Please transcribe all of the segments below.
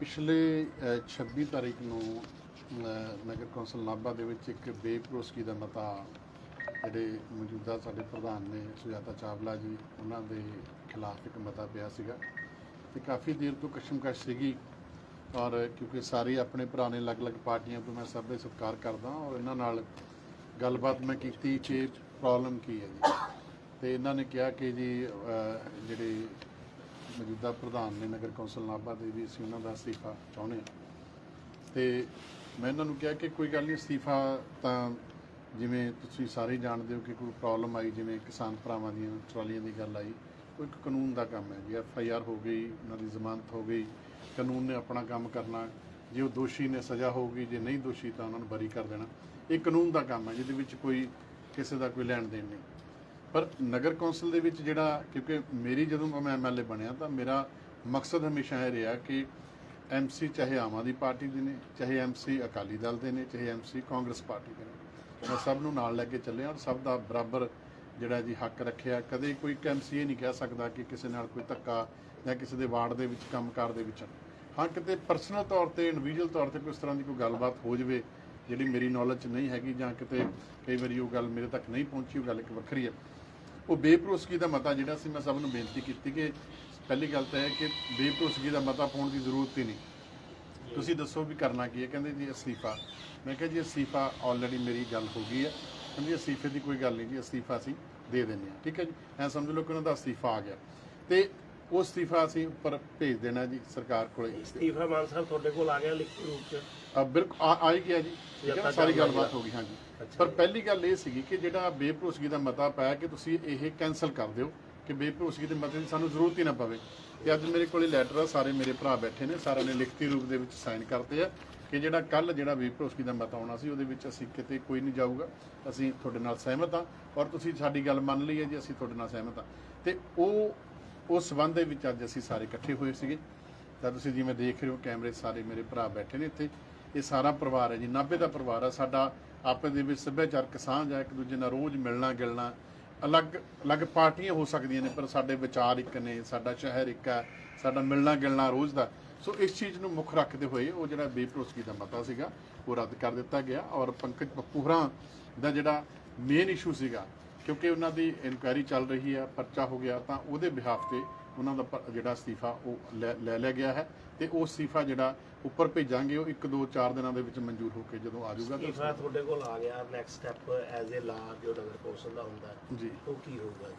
ਪਿਛਲੇ ਅ, 26 ਤਾਰੀਖ ਨੂੰ ਨਗਰ ਕੌਂਸਲ ਨਾਭਾ ਦੇ ਵਿੱਚ ਇੱਕ ਬੇਭਰੋਸਗੀ ਦਾ ਮਤਾ ਜਿਹੜੇ ਮੌਜੂਦਾ ਸਾਡੇ ਪ੍ਰਧਾਨ ਨੇ ਸੁਜਾਤਾ ਚਾਵਲਾ ਜੀ ਉਹਨਾਂ ਦੇ ਖਿਲਾਫ ਇੱਕ ਮਤਾ ਪਿਆ ਸੀਗਾ। ਤੇ ਕਾਫੀ ਦੇਰ ਤੋਂ ਕਸ਼ਮਕਸ਼ ਸੀਗੀ ਔਰ ਕਿਉਂਕਿ ਸਾਰੇ ਆਪਣੇ ਭਰਾ ਨੇ ਅਲੱਗ-ਅਲੱਗ ਪਾਰਟੀਆਂ ਤੋਂ ਮੈਂ ਸਭ ਦਾ ਸਤਿਕਾਰ ਕਰਦਾ ਔਰ ਇਹਨਾਂ ਨਾਲ ਗੱਲਬਾਤ ਮੈਂ ਕੀਤੀ ਕਿ ਪ੍ਰੋਬਲਮ ਕੀ ਹੈ ਜੀ। ਤੇ ਇਹਨਾਂ ਨੇ ਕਿਹਾ ਕਿ ਜੀ ਜਿਹੜੇ ਮੌਜੂਦਾ ਪ੍ਰਧਾਨ ਨੇ ਨਗਰ ਕੌਂਸਲ ਨਾਭਾ ਦੇ ਵੀ ਅਸੀਂ ਉਹਨਾਂ ਦਾ ਅਸਤੀਫਾ ਚਾਹੁੰਦੇ ਹਾਂ। ਤੇ ਮੈਂ ਇਹਨਾਂ ਨੂੰ ਕਿਹਾ ਕਿ ਕੋਈ ਗੱਲ ਨਹੀਂ, ਅਸਤੀਫਾ ਤਾਂ ਜਿਵੇਂ ਤੁਸੀਂ ਸਾਰੇ ਜਾਣਦੇ ਹੋ ਕਿ ਕੋਈ ਪ੍ਰੋਬਲਮ ਆਈ, ਜਿਵੇਂ ਕਿਸਾਨ ਭਰਾਵਾਂ ਦੀਆਂ ਟਰਾਲੀਆਂ ਦੀ ਗੱਲ ਆਈ, ਉਹ ਇੱਕ ਕਾਨੂੰਨ ਦਾ ਕੰਮ ਹੈ ਜੀ। ਐਫ ਆਈ ਆਰ ਹੋ ਗਈ, ਉਹਨਾਂ ਦੀ ਜ਼ਮਾਨਤ ਹੋ ਗਈ, ਕਾਨੂੰਨ ਨੇ ਆਪਣਾ ਕੰਮ ਕਰਨਾ। ਜੇ ਉਹ ਦੋਸ਼ੀ ਨੇ ਸਜ਼ਾ ਹੋਊਗੀ ਜੇ ਨਹੀਂ ਦੋਸ਼ੀ ਤਾਂ ਉਹਨਾਂ ਨੂੰ ਬਰੀ ਕਰ ਦੇਣਾ। ਇਹ ਕਾਨੂੰਨ ਦਾ ਕੰਮ ਹੈ, ਜਿਹਦੇ ਵਿੱਚ ਕੋਈ ਕਿਸੇ ਦਾ ਕੋਈ ਲੈਣ ਦੇਣ ਨਹੀਂ। ਪਰ ਨਗਰ ਕੌਂਸਲ ਦੇ ਵਿੱਚ ਜਿਹੜਾ, ਕਿਉਂਕਿ ਮੇਰੀ ਜਦੋਂ ਮੈਂ ਐਮਐਲਏ ਬਣਿਆ ਤਾਂ ਮੇਰਾ ਮਕਸਦ ਹਮੇਸ਼ਾ ਇਹ ਰਿਹਾ ਕਿ ਐਮਸੀ ਚਾਹੇ ਆਮ ਆਦਮੀ ਪਾਰਟੀ ਦੇ ਨੇ, ਚਾਹੇ ਐਮਸੀ ਅਕਾਲੀ ਦਲ ਦੇ ਨੇ, ਚਾਹੇ ਐਮਸੀ ਕਾਂਗਰਸ ਪਾਰਟੀ ਦੇ ਨੇ। ਮੈਂ ਸਭ ਨੂੰ ਨਾਲ ਲੈ ਕੇ ਚੱਲਿਆ ਔਰ ਸਭ ਦਾ ਬਰਾਬਰ ਜਿਹੜਾ ਜੀ ਹੱਕ ਰੱਖਿਆ। ਕਦੇ ਕੋਈ ਐਮਸੀ ਇਹ ਨਹੀਂ ਕਹਿ ਸਕਦਾ ਕਿ ਕਿਸੇ ਨਾਲ ਕੋਈ ਧੱਕਾ ਜਾਂ ਕਿਸੇ ਦੇ ਵਾਰਡ ਦੇ ਵਿੱਚ, ਕੰਮਕਾਰ ਦੇ ਵਿੱਚ। ਹਾਂ, ਕਿਤੇ ਪਰਸਨਲ ਤੌਰ ਤੇ ਇੰਡੀਵਿਜੂਅਲ ਤੌਰ ਤੇ ਕੋਈ ਇਸ ਤਰ੍ਹਾਂ ਦੀ ਕੋਈ ਗੱਲਬਾਤ ਹੋ ਜਵੇ ਜਿਹੜੀ ਮੇਰੀ ਨੌਲੇਜ 'ਚ ਨਹੀਂ ਹੈਗੀ ਜਾਂ ਕਿਤੇ ਕਈ ਵਾਰੀ ਉਹ ਗੱਲ ਮੇਰੇ ਤੱਕ ਨਹੀਂ ਪਹੁੰਚੀ, ਉਹ ਗੱਲ ਇੱਕ ਵੱਖਰੀ ਹੈ। ਉਹ ਬੇਭਰੋਸਗੀ ਦਾ ਮਤਾ ਜਿਹੜਾ ਸੀ, ਮੈਂ ਸਭ ਨੂੰ ਬੇਨਤੀ ਕੀਤੀ ਕਿ ਪਹਿਲੀ ਗੱਲ ਤਾਂ ਇਹ ਹੈ ਕਿ ਬੇਭਰੋਸਗੀ ਦਾ ਮਤਾ ਪਾਉਣ ਦੀ ਜ਼ਰੂਰਤ ਹੀ ਨਹੀਂ। ਤੁਸੀਂ ਦੱਸੋ ਵੀ ਕਰਨਾ ਕੀ ਹੈ? ਕਹਿੰਦੇ ਜੀ ਅਸਤੀਫਾ। ਮੈਂ ਕਿਹਾ ਜੀ ਅਸਤੀਫਾ ਆਲਰੇਡੀ ਮੇਰੀ ਗੱਲ ਹੋ ਗਈ ਹੈ। ਕਹਿੰਦੀ ਅਸਤੀਫੇ ਦੀ ਕੋਈ ਗੱਲ ਨਹੀਂ ਜੀ, ਅਸਤੀਫਾ ਅਸੀਂ ਦੇ ਦਿੰਦੇ ਹਾਂ। ਠੀਕ ਹੈ ਜੀ? ਐ ਸਮਝ ਲਓ ਕਿ ਉਹਨਾਂ ਦਾ ਅਸਤੀਫਾ ਆ ਗਿਆ। ਤੇ ਉਹ ਅਸਤੀਫਾ ਅਸੀਂ ਉੱਪਰ ਭੇਜ ਦੇਣਾ ਜੀ ਸਰਕਾਰ ਕੋਲੇ। ਇਸਤੀਫਾ ਮਾਨ ਸਾਹਿਬ ਤੁਹਾਡੇ ਕੋਲ ਆ ਗਿਆ ਲਿਖਤੀ ਰੂਪ ਚ? ਆ ਬਿਲਕੁਲ ਆ ਆ ਹੀ ਗਿਆ ਜੀ। ਠੀਕ ਹੈ ਨਾ? ਸਾਰੀ ਗੱਲਬਾਤ ਹੋ ਗਈ ਹਾਂਜੀ। ਪਰ ਪਹਿਲੀ ਗੱਲ ਇਹ ਸੀਗੀ ਕਿ ਜਿਹੜਾ ਬੇਭਰੋਸਗੀ ਦਾ ਮਤਾ ਪਾਇਆ ਕਿ ਤੁਸੀਂ ਇਹ ਕੈਨਸਲ ਕਰ ਦਿਓ ਕਿ ਬੇਭਰੋਸਗੀ ਦੇ ਮਤੇ ਦੀ ਸਾਨੂੰ ਜ਼ਰੂਰਤ ਹੀ ਨਾ ਪਵੇ। ਤੇ ਅੱਜ ਮੇਰੇ ਕੋਲੇ ਲੈਟਰ ਆ ਸਾਰੇ ਮੇਰੇ ਭਰਾ ਬੈਠੇ ਨੇ ਸਾਰਿਆਂ ਨੇ ਲਿਖਤੀ ਰੂਪ ਦੇ ਵਿੱਚ ਸਾਈਨ ਕਰਤੇ ਆ ਕਿ ਜਿਹੜਾ ਕੱਲ ਜਿਹੜਾ ਬੇਭਰੋਸਗੀ ਦਾ ਮਤਾ ਆਉਣਾ ਸੀ ਉਹਦੇ ਵਿੱਚ ਅਸੀਂ ਕਿਤੇ ਕੋਈ ਨਹੀਂ ਜਾਊਗਾ। ਅਸੀਂ ਤੁਹਾਡੇ ਨਾਲ ਸਹਿਮਤ ਹਾਂ ਔਰ ਤੁਸੀਂ ਸਾਡੀ ਗੱਲ ਮੰਨ ਲਈ ਹੈ ਜੀ ਅਸੀਂ ਤੁਹਾਡੇ ਨਾਲ ਸਹਿਮਤ ਹਾਂ ਤੇ ਉਹ ਉਸ ਸੰਬੰਧ ਦੇ ਵਿੱਚ ਅੱਜ ਅਸੀਂ ਸਾਰੇ ਇਕੱਠੇ ਹੋਏ ਸੀਗੇ। ਤਾਂ ਤੁਸੀਂ ਜਿਵੇਂ ਦੇਖ ਰਹੇ ਹੋ, ਕੈਮਰੇ ਸਾਰੇ ਮੇਰੇ ਭਰਾ ਬੈਠੇ ਨੇ ਇੱਥੇ। ਇਹ ਸਾਰਾ ਪਰਿਵਾਰ ਹੈ ਜੀ, ਨਾਭੇ ਦਾ ਪਰਿਵਾਰ ਹੈ ਸਾਡਾ ਆਪਸ ਦੇ ਵਿੱਚ ਸੱਭਿਆਚਾਰਕ ਸਾਂਝ ਹੈ ਇੱਕ ਦੂਜੇ ਨਾਲ ਰੋਜ਼ ਮਿਲਣਾ ਗਿਲਣਾ। ਅਲੱਗ ਅਲੱਗ ਪਾਰਟੀਆਂ ਹੋ ਸਕਦੀਆਂ ਨੇ, ਪਰ ਸਾਡੇ ਵਿਚਾਰ ਇੱਕ ਨੇ, ਸਾਡਾ ਸ਼ਹਿਰ ਇੱਕ ਹੈ ਸਾਡਾ ਮਿਲਣਾ ਗਿਲਣਾ ਰੋਜ਼ ਦਾ। ਸੋ ਇਸ ਚੀਜ਼ ਨੂੰ ਮੁੱਖ ਰੱਖਦੇ ਹੋਏ ਉਹ ਜਿਹੜਾ ਬੇਪਰੋਸਗੀ ਦਾ ਮਤਾ ਸੀਗਾ, ਉਹ ਰੱਦ ਕਰ ਦਿੱਤਾ ਗਿਆ। ਔਰ ਪੰਕਜ ਪਪੂਹਰਾਂ ਦਾ ਜਿਹੜਾ ਮੇਨ ਇਸ਼ੂ ਸੀਗਾ ਕਿਉਂਕਿ ਉਹਨਾਂ ਦੀ ਇਨਕੁਆਇਰੀ ਚੱਲ ਰਹੀ ਹੈ ਪਰਚਾ ਹੋ ਗਿਆ ਤਾਂ ਉਹਦੇ ਬਿਹਾਫ ਤੇ ਉਹਨਾਂ ਦਾ ਜਿਹੜਾ ਅਸਤੀਫਾ ਉਹ ਲੈ ਲਿਆ ਗਿਆ ਹੈ ਤੇ ਉਹ ਅਸਤੀਫਾ ਜਿਹੜਾ ਉੱਪਰ ਭੇਜਾਂਗੇ ਉਹ 1 2 4 ਦਿਨਾਂ ਦੇ ਵਿੱਚ ਮਨਜ਼ੂਰ ਹੋ ਕੇ ਜਦੋਂ ਆ ਜਾਊਗਾ ਇਸਤੀਫਾ ਤੁਹਾਡੇ ਕੋਲ ਆ ਗਿਆ ਨੈਕਸਟ ਸਟੈਪ ਐਜ਼ ਅ ਲਾ ਜੋ ਨਗਰ ਕੌਂਸਲ ਦਾ ਹੁੰਦਾ ਜੀ। ਉਹ ਕੀ ਹੋਊਗਾ ਜੀ?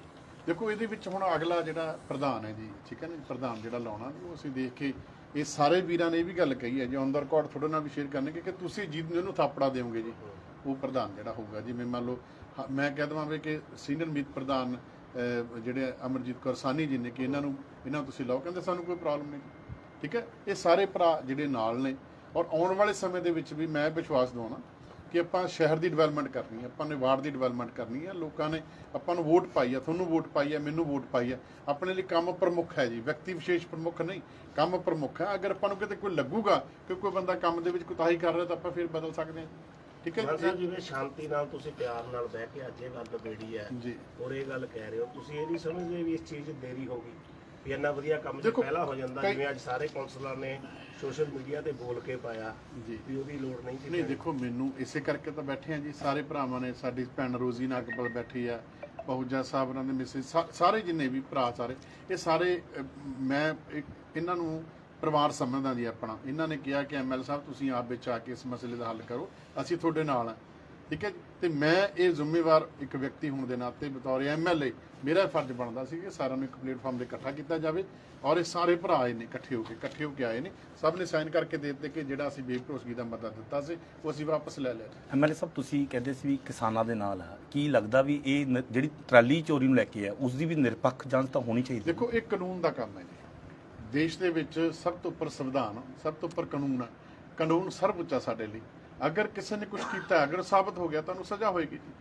ਦੇਖੋ ਇਹਦੇ ਵਿੱਚ ਹੁਣ ਅਗਲਾ ਜਿਹੜਾ ਪ੍ਰਧਾਨ ਹੈ ਜੀ ਠੀਕ ਹੈ ਨਾ ਪ੍ਰਧਾਨ ਜਿਹੜਾ ਲਾਉਣਾ ਉਹ ਅਸੀਂ ਦੇਖ ਕੇ ਇਹ ਸਾਰੇ ਵੀਰਾਂ ਨੇ ਇਹ ਵੀ ਗੱਲ ਕਹੀ ਹੈ ਜੀ ਔਨ ਦਾ ਰਿਕਾਰਡ ਤੁਹਾਡੇ ਨਾਲ ਵੀ ਸ਼ੇਅਰ ਕਰਨਗੇ ਕਿ ਤੁਸੀਂ ਜਿਹਨੂੰ ਥਾਪੜਾ ਦਿਓਗੇ ਜੀ ਉਹ ਪ੍ਰਧਾਨ ਜਿਹੜਾ ਹੋਊਗਾ ਜਿਵੇਂ ਮੰਨ ਲਓ ਮੈਂ ਕਹਿ ਦਵਾਂ ਵੀ ਕਿ ਸੀਨੀਅਰ ਮੀਤ ਪ੍ਰਧਾਨ ਜਿਹੜੇ ਅਮਰਜੀਤ ਕੌਰ ਸਾਨੀ ਜੀ ਨੇ ਕਿ ਇਹਨਾਂ ਨੂੰ ਇਹਨਾਂ ਨੂੰ ਤੁਸੀਂ ਲਾਓ, ਕਹਿੰਦੇ ਸਾਨੂੰ ਕੋਈ ਪ੍ਰੋਬਲਮ ਨਹੀਂ ਠੀਕ ਹੈ? ਇਹ ਸਾਰੇ ਭਰਾ ਜਿਹੜੇ ਨਾਲ ਨੇ ਔਰ ਆਉਣ ਵਾਲੇ ਸਮੇਂ ਦੇ ਵਿੱਚ ਵੀ ਮੈਂ ਵਿਸ਼ਵਾਸ ਦਵਾਉਣਾ ਕਿ ਆਪਾਂ ਸ਼ਹਿਰ ਦੀ ਡਿਵੈਲਪਮੈਂਟ ਕਰਨੀ ਹੈ, ਆਪਾਂ ਨੇ ਵਾਰਡ ਦੀ ਡਿਵੈਲਪਮੈਂਟ ਕਰਨੀ ਹੈ, ਲੋਕਾਂ ਨੇ ਆਪਾਂ ਨੂੰ ਵੋਟ ਪਾਈ ਹੈ, ਤੁਹਾਨੂੰ ਵੋਟ ਪਾਈ ਹੈ, ਮੈਨੂੰ ਵੋਟ ਪਾਈ ਹੈ। ਆਪਣੇ ਲਈ ਕੰਮ ਪ੍ਰਮੁੱਖ ਹੈ ਜੀ, ਵਿਅਕਤੀ ਵਿਸ਼ੇਸ਼ ਪ੍ਰਮੁੱਖ ਨਹੀਂ, ਕੰਮ ਪ੍ਰਮੁੱਖ ਹੈ। ਅਗਰ ਆਪਾਂ ਨੂੰ ਕਿਤੇ ਕੋਈ ਲੱਗੂਗਾ ਕਿ ਕੋਈ ਬੰਦਾ ਕੰਮ ਦੇ ਵਿੱਚ ਕੁਤਾਹੀ ਕਰ ਰਿਹਾ ਤਾਂ ਆਪਾਂ ਫਿਰ ਬਦਲ ਸਕਦੇ ਹਾਂ। ਠੀਕ ਹੈ ਜੀ? ਜਿਵੇਂ ਸ਼ਾਂਤੀ ਨਾਲ ਤੁਸੀਂ ਪਿਆਰ ਨਾਲ ਬਹਿ ਕੇ ਅੱਜ ਇਹ ਗੱਲ ਨਿਬੇੜੀ ਹੈ ਜੀ। ਔਰ ਇਹ ਗੱਲ ਕਹਿ ਰਹੇ ਹੋ ਤੁਸੀਂ ਇਹ ਨਹੀਂ ਸਮਝਦੇ ਵੀ ਇਸ ਚੀਜ਼ 'ਚ ਦੇਰੀ ਹੋ ਗਈ ਵੀ ਇੰਨਾ ਵਧੀਆ ਕੰਮ ਜੇ ਪਹਿਲਾਂ ਹੋ ਜਾਂਦਾ ਜਿਵੇਂ ਅੱਜ ਸਾਰੇ ਕੌਂਸਲਰ ਨੇ ਸੋਸ਼ਲ ਮੀਡੀਆ ਤੇ ਬੋਲ ਕੇ ਪਾਇਆ ਜੀ। ਵੀ ਉਹਦੀ ਲੋੜ ਨਹੀਂ ਸੀ ਨਹੀਂ ਦੇਖੋ ਮੈਨੂੰ ਇਸੇ ਕਰਕੇ ਤਾਂ ਬੈਠੇ ਆ ਜੀ ਸਾਰੇ ਭਰਾਵਾਂ ਨੇ ਸਾਡੀ ਭੈਣ ਰੋਜ਼ੀ ਨਾਗਪਲ ਬੈਠੀ ਆ ਬਹੁਜਾ ਸਾਹਿਬ ਉਹਨਾਂ ਦੇ ਮਿਸਿਸ ਸਾਰੇ ਜਿੰਨੇ ਵੀ ਭਰਾ ਸਾਰੇ ਇਹ ਸਾਰੇ ਮੈਂ ਇਹਨਾਂ ਨੂੰ ਪਰਿਵਾਰ ਸਮਝਦਾ ਜੀ ਆਪਣਾ। ਇਹਨਾਂ ਨੇ ਕਿਹਾ ਕਿ ਐਮਐਲ ਸਾਹਿਬ ਤੁਸੀਂ ਆਪ ਵਿੱਚ ਆ ਕੇ ਇਸ ਮਸਲੇ ਦਾ ਹੱਲ ਕਰੋ। ਅਸੀਂ ਤੁਹਾਡੇ ਨਾਲ ਆ ਠੀਕ ਹੈ? ਤੇ ਮੈਂ ਇਹ ਜ਼ਿੰਮੇਵਾਰ ਇੱਕ ਵਿਅਕਤੀ ਹੋਣ ਦੇ ਨਾਤੇ ਬਤੌਰ ਐਮਐਲਏ ਮੇਰਾ ਫਰਜ਼ ਬਣਦਾ ਸੀ ਕਿ ਸਾਰਿਆਂ ਨੂੰ ਇੱਕ ਪਲੇਟਫਾਰਮ ਤੇ ਇਕੱਠਾ ਕੀਤਾ ਜਾਵੇ ਔਰ ਇਹ ਸਾਰੇ ਭਰਾ ਆਏ ਨੇ ਇਕੱਠੇ ਹੋ ਕੇ ਇਕੱਠੇ ਹੋ ਕੇ ਆਏ ਨੇ। ਸਭ ਨੇ ਸਾਈਨ ਕਰਕੇ ਦੇ ਦਿੱਤੇ ਕਿ ਜਿਹੜਾ ਅਸੀਂ ਬੇਭਰੋਸਗੀ ਦਾ ਮਤਾ ਦਿੱਤਾ ਸੀ ਉਹ ਅਸੀਂ ਵਾਪਸ ਲੈ ਲਿਆ। ਐਮਐਲਏ ਸਾਹਿਬ ਤੁਸੀਂ ਕਹਿੰਦੇ ਸੀ ਵੀ ਕਿਸਾਨਾਂ ਦੇ ਨਾਲ ਆ ਕੀ ਲੱਗਦਾ ਵੀ ਇਹ ਨ- ਜਿਹੜੀ ਟਰਾਲੀ ਚੋਰੀ ਨੂੰ ਲੈ ਕੇ ਆ ਉਸ ਦੀ ਵੀ ਨਿਰਪੱਖ ਜਾਂਚ ਤਾਂ ਹੋਣੀ ਚਾਹੀਦੀ ਹੈ? ਦੇਖੋ ਇਹ ਕਾਨੂੰਨ ਦਾ ਕੰਮ ਹੈ ਜੀ। ਦੇਸ਼ ਦੇ ਵਿੱਚ ਸਭ ਤੋਂ ਉੱਪਰ ਸੰਵਿਧਾਨ, ਸਭ ਤੋਂ ਉੱਪਰ ਕਾਨੂੰਨ ਹੈ ਕਾਨੂੰਨ ਸਰਵਉੱਚਾ ਸਾਡੇ ਲਈ। ਅਗਰ ਕਿਸੇ ਨੇ ਕੁਝ ਕੀਤਾ, ਅਗਰ ਸਾਬਤ ਹੋ ਗਿਆ ਤਾਂ ਉਹਨੂੰ ਸਜ਼ਾ ਹੋਏਗੀ। ਜੀ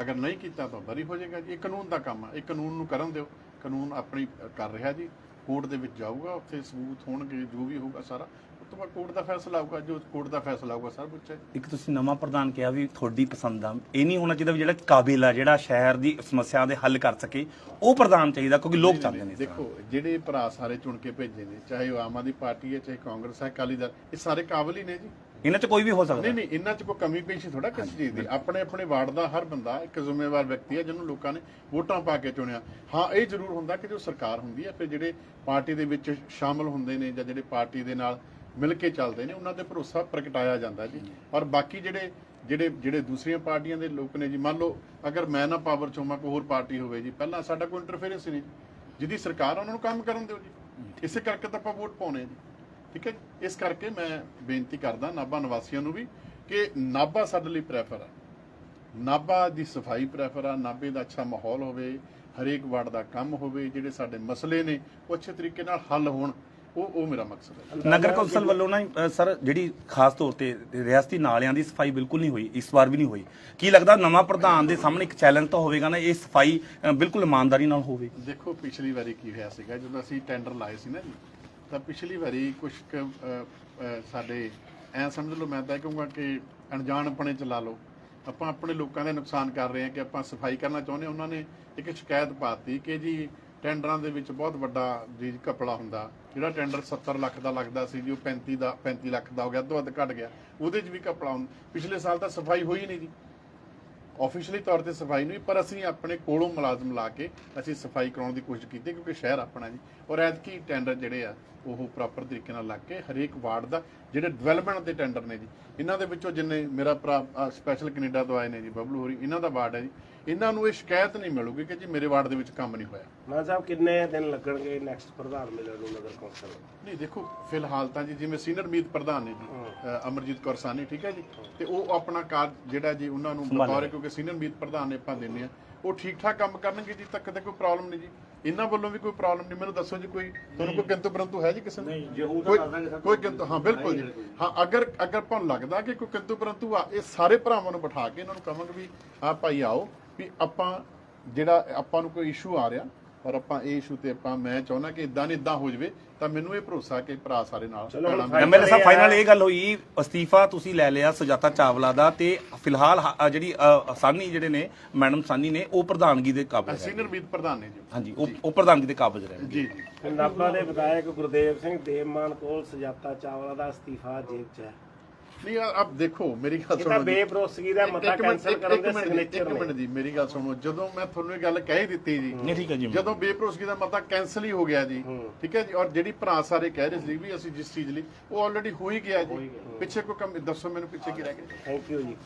ਅਗਰ ਨਹੀਂ ਕੀਤਾ, ਤਾਂ ਬਰੀ ਹੋ ਜਾਏਗਾ ਜੀ। ਇਹ ਕਾਨੂੰਨ ਦਾ ਕੰਮ ਹੈ ਇਹ ਕਾਨੂੰਨ ਨੂੰ ਕਰਨ ਦਿਓ। ਕਾਨੂੰਨ ਆਪਣੀ ਕਰ ਰਿਹਾ ਜੀ। ਕੋਰਟ ਦੇ ਵਿੱਚ ਜਾਊਗਾ, ਉੱਥੇ ਸਬੂਤ ਹੋਣਗੇ, ਜੋ ਵੀ ਹੋਊਗਾ ਸਾਰਾ। ਤੋਂ ਬਾਅਦ ਕੋਰਟ ਦਾ ਫੈਸਲਾ ਆਊਗਾ ਜੋ ਕੋਰਟ ਦਾ ਫੈਸਲਾ ਆਊਗਾ ਸਭ ਕੁਝ ਹੈ। ਇੱਕ ਤੁਸੀਂ ਨਵਾਂ ਪ੍ਰਧਾਨ ਕਿਹਾ ਵੀ ਤੁਹਾਡੀ ਪਸੰਦ ਆ। ਇਹ ਨਹੀਂ ਹੋਣਾ ਚਾਹੀਦਾ ਵੀ ਜਿਹੜਾ ਕਾਬਿਲ ਆ ਜਿਹੜਾ ਸ਼ਹਿਰ ਦੀ ਸਮੱਸਿਆ ਦੇ ਹੱਲ ਕਰ ਸਕੇ ਉਹ ਪ੍ਰਧਾਨ ਚਾਹੀਦਾ ਕਿਉਂਕਿ ਲੋਕ ਚਾਹੁੰਦੇ ਨੇ ਇਸ ਤਰ੍ਹਾਂ। ਦੇਖੋ ਜਿਹੜੇ ਭਰਾ ਸਾਰੇ ਚੁਣ ਕੇ ਭੇਜੇ ਨੇ ਚਾਹੇ ਉਹ ਆਮ ਆਦਮੀ ਪਾਰਟੀ ਹੈ ਚਾਹੇ ਕਾਂਗਰਸ ਹੈ ਅਕਾਲੀ ਦਲ ਇਹ ਸਾਰੇ ਕਾਬਲ ਹੀ ਨੇ ਜੀ। ਇਹਨਾਂ 'ਚ ਕੋਈ ਵੀ ਹੋ ਸਕਦਾ ਨਹੀਂ ਨਹੀਂ ਇਹਨਾਂ 'ਚ ਕੋਈ ਕਮੀ ਪੇਸ਼ੀ ਥੋੜਾ ਕਿਸੇ ਚੀਜ਼ ਦੀ। ਆਪਣੇ ਆਪਣੇ ਵਾਰਡ ਦਾ ਹਰ ਬੰਦਾ ਇੱਕ ਜ਼ਿੰਮੇਵਾਰ ਵਿਅਕਤੀ ਹੈ ਜਿਹਨੂੰ ਲੋਕਾਂ ਨੇ ਵੋਟਾਂ ਪਾ ਕੇ ਚੁਣਿਆ। ਹਾਂ ਇਹ ਜ਼ਰੂਰ ਹੁੰਦਾ ਕਿ ਜੋ ਸਰਕਾਰ ਹੁੰਦੀ ਹੈ ਫਿਰ ਜਿਹੜੇ ਪਾਰਟੀ ਦੇ ਵਿੱਚ ਸ਼ਾਮਲ ਹੁੰਦੇ ਨੇ ਜਾਂ ਜਿਹੜੇ ਪਾਰਟੀ ਦੇ ਨਾਲ ਮਿਲ ਕੇ ਚੱਲਦੇ ਨੇ, ਉਹਨਾਂ ਤੇ ਭਰੋਸਾ ਪ੍ਰਗਟਾਇਆ ਜਾਂਦਾ ਜੀ। ਔਰ ਬਾਕੀ ਜਿਹੜੇ ਜਿਹੜੇ ਜਿਹੜੇ ਦੂਸਰੀਆਂ ਪਾਰਟੀਆਂ ਦੇ ਲੋਕ ਨੇ ਜੀ, ਮੰਨ ਲਓ ਅਗਰ ਮੈਂ ਨਾ ਪਾਵਰ ਚੋਂ ਕੋਈ ਹੋਰ ਪਾਰਟੀ ਹੋਵੇ ਜੀ, ਪਹਿਲਾਂ ਸਾਡਾ ਕੋਈ ਇੰਟਰਫੇਰੈਂਸ ਨਹੀਂ ਜਿਹਦੀ ਸਰਕਾਰ ਉਹਨਾਂ ਨੂੰ ਕੰਮ ਕਰਨ ਦਿਓ ਜੀ। ਇਸੇ ਕਰਕੇ ਤਾਂ ਆਪਾਂ ਵੋਟ ਪਾਉਣੇ ਜੀ। ਠੀਕ ਹੈ ਇਸ ਕਰਕੇ ਮੈਂ ਬੇਨਤੀ ਕਰਦਾ ਨਾਭਾ ਨਿਵਾਸੀਆਂ ਨੂੰ ਵੀ ਕਿ ਨਾਭਾ ਸਾਡੇ ਲਈ ਪ੍ਰੈਫਰ ਆ। ਨਾਭਾ ਦੀ ਸਫ਼ਾਈ ਪ੍ਰੈਫਰ ਆ, ਨਾਭੇ ਦਾ ਅੱਛਾ ਮਾਹੌਲ ਹੋਵੇ, ਹਰੇਕ ਵਾਰਡ ਦਾ ਕੰਮ ਹੋਵੇ, ਜਿਹੜੇ ਸਾਡੇ ਮਸਲੇ ਨੇ, ਉਹ ਅੱਛੇ ਤਰੀਕੇ ਨਾਲ ਹੱਲ ਹੋਣ। ਉਹ ਉਹ ਮੇਰਾ ਮਕਸਦ ਹੈ। ਨਗਰ ਕੌਂਸਲ ਵੱਲੋਂ ਨਾ ਅ, ਸਰ ਜਿਹੜੀ ਖਾਸ ਤੌਰ ਤੇ ਰਿਆਸਤੀ ਨਾਲਿਆਂ ਦੀ ਸਫ਼ਾਈ ਬਿਲਕੁਲ ਨਹੀਂ ਹੋਈ ਇਸ ਵਾਰ ਵੀ ਨਹੀਂ ਹੋਈ। ਕੀ ਲੱਗਦਾ ਨਵਾਂ ਪ੍ਰਧਾਨ ਦੇ ਸਾਹਮਣੇ ਇੱਕ ਚੈਲੰਜ ਤਾਂ ਹੋਵੇਗਾ ਨਾ ਇਹ ਸਫ਼ਾਈ ਅ, ਬਿਲਕੁਲ ਇਮਾਨਦਾਰੀ ਨਾਲ ਹੋਵੇ? ਦੇਖੋ ਪਿਛਲੀ ਵਾਰੀ ਕੀ ਹੋਇਆ ਸੀਗਾ ਜਦੋਂ ਅਸੀਂ ਟੈਂਡਰ ਲਾਏ ਸੀ ਨਾ ਜੀ ਤਾਂ ਪਿਛਲੀ ਵਾਰੀ ਕੁਝ ਸਾਡੇ ਐ ਸਮਝ ਲਓ ਮੈਂ ਤਾਂ ਇਹ ਕਹੂੰਗਾ ਕਿ ਅਣਜਾਣਪਣੇ ਚ ਲਾ ਲਓ। ਆਪਾਂ ਆਪਣੇ ਲੋਕਾਂ ਦਾ ਨੁਕਸਾਨ ਕਰ ਰਹੇ ਹਾਂ ਕਿ ਆਪਾਂ ਸਫ਼ਾਈ ਕਰਨਾ ਚਾਹੁੰਦੇ ਹਾਂ। ਉਹਨਾਂ ਨੇ ਇੱਕ ਸ਼ਿਕਾਇਤ ਪਾਤੀ ਕਿ ਜੀ ਟੈਂਡਰਾਂ ਦੇ ਵਿੱਚ ਬਹੁਤ ਵੱਡਾ ਜੀ ਕਪੜਾ ਹੁੰਦਾ। ਜਿਹੜਾ ਟੈਂਡਰ 70 ਲੱਖ ਦਾ ਲੱਗਦਾ ਸੀ ਜੀ, ਉਹ 35 ਦਾ 35 ਲੱਖ ਦਾ ਹੋ ਗਿਆ ਅੱਧੋ ਅੱਧ ਘਟ ਗਿਆ। ਉਹਦੇ 'ਚ ਵੀ ਕਪੜਾ ਹੁੰਦਾ। ਪਿਛਲੇ ਸਾਲ ਤਾਂ ਸਫ਼ਾਈ ਹੋਈ ਨਹੀਂ ਜੀ। ਆਫੀਸ਼ੀਅਲੀ ਤੌਰ ਤੇ ਸਫ਼ਾਈ ਨਹੀਂ ਪਰ ਅਸੀਂ ਆਪਣੇ ਕੋਲੋਂ ਮੁਲਾਜ਼ਮ ਲਾ ਕੇ ਅਸੀਂ ਸਫ਼ਾਈ ਕਰਾਉਣ ਦੀ ਕੋਸ਼ਿਸ਼ ਕੀਤੀ ਕਿਉਂਕਿ ਸ਼ਹਿਰ ਆਪਣਾ ਜੀ। ਔਰ ਐਤਕੀ ਟੈਂਡਰ ਜਿਹੜੇ ਆ ਉਹ ਪ੍ਰੋਪਰ ਤਰੀਕੇ ਨਾਲ ਲੱਗ ਕੇ ਹਰੇਕ ਵਾਰਡ ਦਾ ਜਿਹੜੇ ਡਿਵੈਲਪਮੈਂਟ ਦੇ ਟੈਂਡਰ ਨੇ ਜੀ ਇਹਨਾਂ ਦੇ ਵਿੱਚੋਂ ਜਿੰਨੇ ਮੇਰਾ ਭਰਾ ਸਪੈਸ਼ਲ ਕੈਨੇਡਾ ਤੋਂ ਆਏ ਨੇ ਜੀ ਬਬਲੂ ਹੋਰੀ ਇਹਨਾਂ ਦਾ ਵਾਰਡ ਹੈ ਜੀ। ਇਹਨਾਂ ਨੂੰ ਇਹ ਸ਼ਿਕਾਇਤ ਨਹੀਂ ਮਿਲੂਗੀ ਕਿ ਜੀ ਮੇਰੇ ਵਾਰਡ ਦੇ ਵਿੱਚ ਕੰਮ ਨਹੀਂ ਹੋਇਆ। ਮਾਨ ਸਾਹਿਬ ਕਿੰਨੇ ਦਿਨ ਲੱਗਣਗੇ ਨੈਕਸਟ ਪ੍ਰਧਾਨ ਮਿਲਣ ਨੂੰ ਨਗਰ ਕੌਂਸਲ? ਨਹੀਂ ਦੇਖੋ ਫਿਲਹਾਲ ਤਾਂ ਜੀ ਜਿਵੇਂ ਸੀਨੀਅਰ ਮੀਤ ਪ੍ਰਧਾਨ ਨੇ ਜੀ ਅਮਰਜੀਤ ਕੌਰ ਸਾਨੀ ਠੀਕ ਹੈ ਜੀ? ਤੇ ਉਹ ਆਪਣਾ ਕਾਰਜ ਜਿਹੜਾ ਜੀ ਉਹਨਾਂ ਨੂੰ। ਬਤੌਰ ਕਿਉਂਕਿ ਸੀਨੀਅਰ ਮੀਤ ਪ੍ਰਧਾਨ ਨੇ ਆਪਾਂ ਦਿੰਦੇ ਆ। ਉਹ ਠੀਕ ਠਾਕ ਕੰਮ ਕਰਨਗੇ ਜੀ ਤੱਕ ਤੇ ਕੋਈ ਪ੍ਰੋਬਲਮ ਨਹੀਂ ਜੀ। ਇਹਨਾਂ ਵੱਲੋਂ ਵੀ ਕੋਈ ਪ੍ਰੋਬਲਮ ਨਹੀਂ। ਮੈਨੂੰ ਦੱਸੋ ਜੀ ਕੋਈ ਤੁਹਾਨੂੰ ਕੋਈ ਕਿੰਤੂ ਪਰੰਤੂ ਹੈ ਜੀ ਕਿਸੇ ਨੂੰ? ਨਹੀਂ, ਤਾਂ ਕੋਈ ਕਿੰਤੂ ਹਾਂ ਬਿਲਕੁਲ ਜੀ। ਹਾਂ ਅਗਰ ਅਗਰ ਆਪਾਂ ਨੂੰ ਲੱਗਦਾ ਕਿ ਕੋਈ ਕਿੰਤੂ ਪਰੰਤੂ ਆ ਇਹ ਸਾਰੇ ਭਰਾਵਾਂ ਨੂੰ ਬਿਠਾ ਕੇ ਇਹਨਾਂ ਨੂੰ ਕਹਾਂਗੇ ਵੀ ਆ ਭਾਈ ਆਓ ਵੀ ਆਪਾਂ ਜਿਹੜਾ ਆਪਾਂ ਨੂੰ ਕੋਈ ਇਸ਼ੂ ਆ ਰਿਹਾ ਔਰ ਆਪਾਂ ਇਹ ਇਸ਼ੂ ਤੇ ਆਪਾਂ ਮੈਂ ਚਾਹੁੰਦਾ ਕਿ ਇਦਾਂ ਨਹੀਂ ਇਦਾਂ ਹੋ ਜਵੇ ਤਾਂ ਮੈਨੂੰ ਇਹ ਭਰੋਸਾ ਕਿ ਭਰਾ ਸਾਰੇ ਨਾਲ ਚਲੋ ਹੁਣ ਭੈਣਾਂ ਐਮਐਲਏ ਸਾਹਿਬ ਫਾਈਨਲ ਇਹ ਗੱਲ ਹੋਈ ਅਸਤੀਫਾ ਤੁਸੀਂ ਲੈ ਲਿਆ ਸੁਜਾਤਾ ਚਾਵਲਾ ਦਾ ਤੇ ਫਿਲਹਾਲ ਹ- ਅ, ਜਿਹੜੀ ਅ, ਸਾਨੀ ਜਿਹੜੇ ਨੇ ਮੈਡਮ ਸਾਨੀ ਨੇ ਉਹ ਪ੍ਰਧਾਨਗੀ ਦੇ ਕਾਬਿਲ ਹੈ ਸੀਨੀਅਰ ਮੀਤ ਪ੍ਰਧਾਨ ਨੇ ਜੀ ਹਾਂਜੀ ਉਹ ਉਹ ਪ੍ਰਧਾਨਗੀ ਦੇ ਕਾਬਿਲ ਰਹੇ ਜੀ ਜੀ। ਨਾਭਾ ਦੇ ਵਿਧਾਇਕ ਗੁਰਦੇਵ ਸਿੰਘ ਦੇਵਮਾਨ ਕੋਲ ਸੁਜਾਤਾ ਚਾਵਲਾ ਦਾ ਅਸਤੀਫਾ ਜੇਬ 'ਚ ਹੈ। ਨਹੀਂ ਆ- ਆਪ ਦੇਖੋ ਮੇਰੀ ਗੱਲ ਇਹ ਤਾਂ ਸੁਣੋ ਜੀ। ਬੇਭਰੋਸਗੀ ਦਾ ਮਤਾ ਇੱਕ ਮਿੰਟ- ਕੈਨਸਲ ਇੱਕ- ਕਰਨ ਦੇ ਇੱਕ ਮਿੰਟ ਜੀ, ਸਿਗਨੇਚਰ ਇੱਕ ਮਿੰਟ ਨੇ ਜੀ ਮੇਰੀ ਗੱਲ ਸੁਣੋ। ਜਦੋਂ ਮੈਂ ਤੁਹਾਨੂੰ ਇਹ ਗੱਲ ਕਹਿ ਹੀ ਦਿੱਤੀ ਜੀ ਨਹੀਂ ਠੀਕ ਹੈ ਜੀ। ਜਦੋਂ ਬੇਭਰੋਸਗੀ ਦਾ ਮਤਾ ਕੈਨਸਲ ਹੀ ਹੋ ਗਿਆ ਜੀ ਠੀਕ ਹੈ ਜੀ? ਔਰ ਜਿਹੜੀ ਭਰਾ ਸਾਰੇ ਕਹਿ ਰਹੇ ਸੀ ਵੀ ਅਸੀਂ ਜਿਸ ਚੀਜ਼ ਲਈ ਉਹ ਆਲਰੇਡੀ ਹੋ ਹੀ ਗਿਆ ਜੀ। ਪਿੱਛੇ ਕੋਈ ਕੰਮ ਦੱਸੋ ਮੈਨੂੰ ਪਿੱਛੇ ਕੀ ਰਹਿ ਗਿਆ। ਥੈਂਕ ਯੂ ਜੀ।